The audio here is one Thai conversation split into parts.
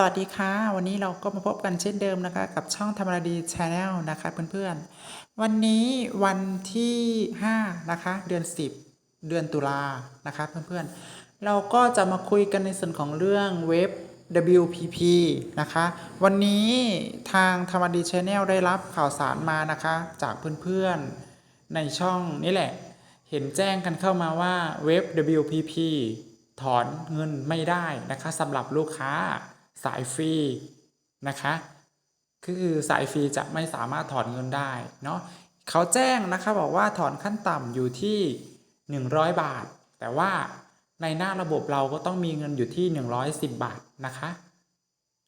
สวัสดีค่ะ วันนี้เราก็มาพบกันเช่นเดิมนะคะ กับช่องธรรมดาดีชาแนลนะคะเพื่อนๆ วันนี้วันที่ 5 นะคะ เดือน 10 เดือนตุลานะคะเพื่อนๆ เราก็จะมาคุยกันในส่วนของเรื่องเว็บ WPP นะคะ วันนี้ทางธรรมดาดีชาแนลได้รับข่าวสารมานะคะ จากเพื่อนๆ ในช่องนี่แหละ เห็นแจ้งกันเข้ามาว่าเว็บ WPP ถอนเงินไม่ได้นะคะสำหรับลูกค้า สายฟรีนะคะคือสายฟรีจะไม่สามารถถอนเงินได้เนาะเขาแจ้งนะคะบอกว่าถอนขั้นต่ำอยู่ที่ 100 บาท แต่ว่าในหน้าระบบเราก็ต้องมีเงินอยู่ที่ 110 บาทนะคะ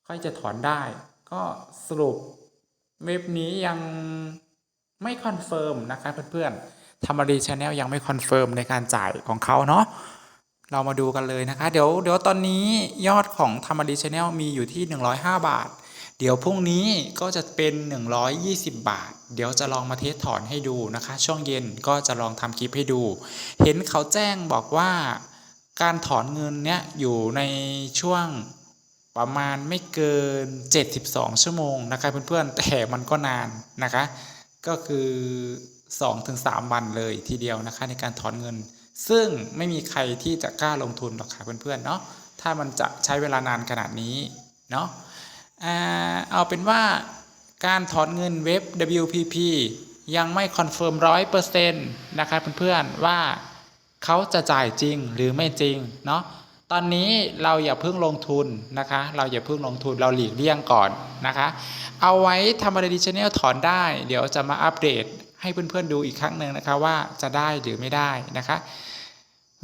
ค่อยจะถอนได้ ก็สรุปเว็บนี้ยังไม่คอนเฟิร์มนะคะเพื่อนๆธรรมดีชาแนลยังไม่คอนเฟิร์มในการจ่ายของเขาเนาะ เรามาดูกันเลยนะคะ เดี๋ยวเดี๋ยวตอนนี้ยอดของธรรมดีชาแนลมีอยู่ที่ 105 บาท เดี๋ยวพรุ่งนี้ก็จะเป็น 120 บาท เดี๋ยวจะลองมาเทสถอนให้ดูนะคะ ช่วงเย็นก็จะลองทำคลิปให้ดู เห็นเขาแจ้งบอกว่าการถอนเงินเนี้ยอยู่ในช่วงประมาณไม่เกิน 72 ชั่วโมงนะคะเพื่อนๆแต่มันก็นานนะคะ ก็คือ 2-3 วันเลยทีเดียวนะคะในการถอนเงิน ซึ่งไม่มีใครที่จะกล้าลงทุนหรอกค่ะเพื่อนๆเนาะถ้ามันจะใช้เวลานานขนาดนี้เนาะเอาเป็นว่าการถอนเงินเว็บ WPP ยังไม่คอนเฟิร์มร้อยเปอร์เซ็นต์นะคะเพื่อนๆว่าเขาจะจ่ายจริงหรือไม่จริงเนาะตอนนี้เราอย่าเพิ่งลงทุนนะคะ เราอย่าเพิ่งลงทุนเราหลีกเลี่ยงก่อนนะคะ เอาไว้ทำอะไรดีชแนลถอนได้ เดี๋ยวจะมาอัปเดต ให้เพื่อนๆดูอีกครั้งหนึ่งนะคะว่าจะได้หรือไม่ได้นะคะ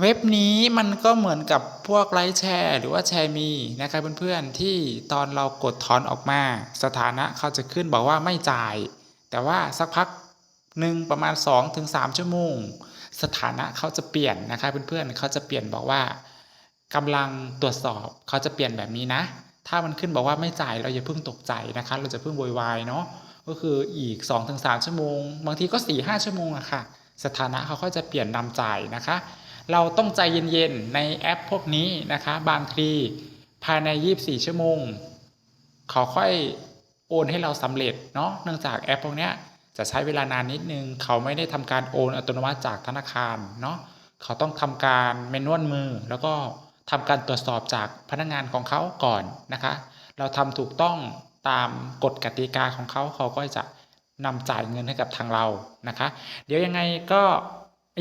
เว็บนี้มันก็เหมือนกับพวกไลค์แชร์ หรือว่าแชร์มีนะครับเพื่อนๆที่ตอนเรากดถอนออกมา สถานะเขาจะขึ้นบอกว่าไม่จ่าย แต่ว่าสักพักหนึ่งประมาณ 2-3 ชั่วโมง สถานะเขาจะเปลี่ยนนะครับเพื่อนๆเขาจะเปลี่ยนบอกว่ากำลังตรวจสอบเขาจะเปลี่ยนแบบนี้นะ ถ้ามันขึ้นบอกว่าไม่จ่ายเราอย่าเพิ่งตกใจนะคะ เราจะเพิ่งโวยวายเนาะ ก็คืออีก 2-3 ชั่วโมง บางทีก็4-5ชั่วโมงอะค่ะ สถานะเขาก็จะเปลี่ยนนำจ่ายนะคะ เราต้องใจเย็นๆในแอปพวกนี้นะคะ บางทีภายใน 24 ชั่วโมงเขาค่อยโอนให้เราสำเร็จเนาะเนื่องจากแอปพวกเนี้ยจะใช้เวลานานนิดนึง เขาไม่ได้ทำการโอนอัตโนมัติจากธนาคารเนาะเขาต้องทำการเมนวลมือ แล้วก็ทำการตรวจสอบจากพนักงานของเขาก่อนนะคะ เราทำถูกต้อง ตามกฎกติกาของเขาเขาก็จะนำจ่ายเงินให้กับทางเรานะคะ เดี๋ยวยังไงก็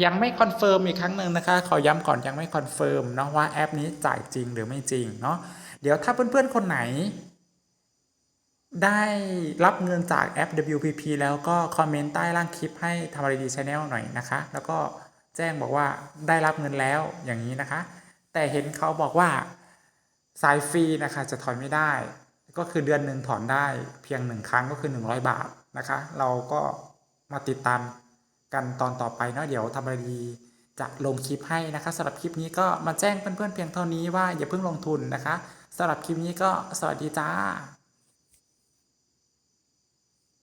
ยังไม่คอนเฟิร์มอีกครั้งหนึ่งนะคะ ขอย้ำก่อนยังไม่คอนเฟิร์มเนาะว่าแอปนี้จ่ายจริงหรือไม่จริงเนาะเดี๋ยวถ้าเพื่อนๆคนไหน ได้รับเงินจากแอป WPP แล้วก็คอมเมนต์ใต้ล่างคลิปให้ทำอะไรดีชาแนลหน่อยนะคะ แล้วก็แจ้งบอกว่าได้รับเงินแล้วอย่างนี้นะคะ แต่เห็นเขาบอกว่าสายฟรีนะคะจะถอนไม่ได้ ก็คือเดือนหนึ่งถอนได้เพียงหนึ่งครั้งก็คือ 100 บาทนะคะ เราก็มาติดตามกันตอนต่อไปเนาะเดี๋ยวทำอะไรดีจะลงคลิปให้นะคะสำหรับคลิปนี้ก็มาแจ้งเพื่อนๆเพียงเท่านี้ว่าอย่าเพิ่งลงทุนนะคะสำหรับคลิปนี้ก็สวัสดีจ้า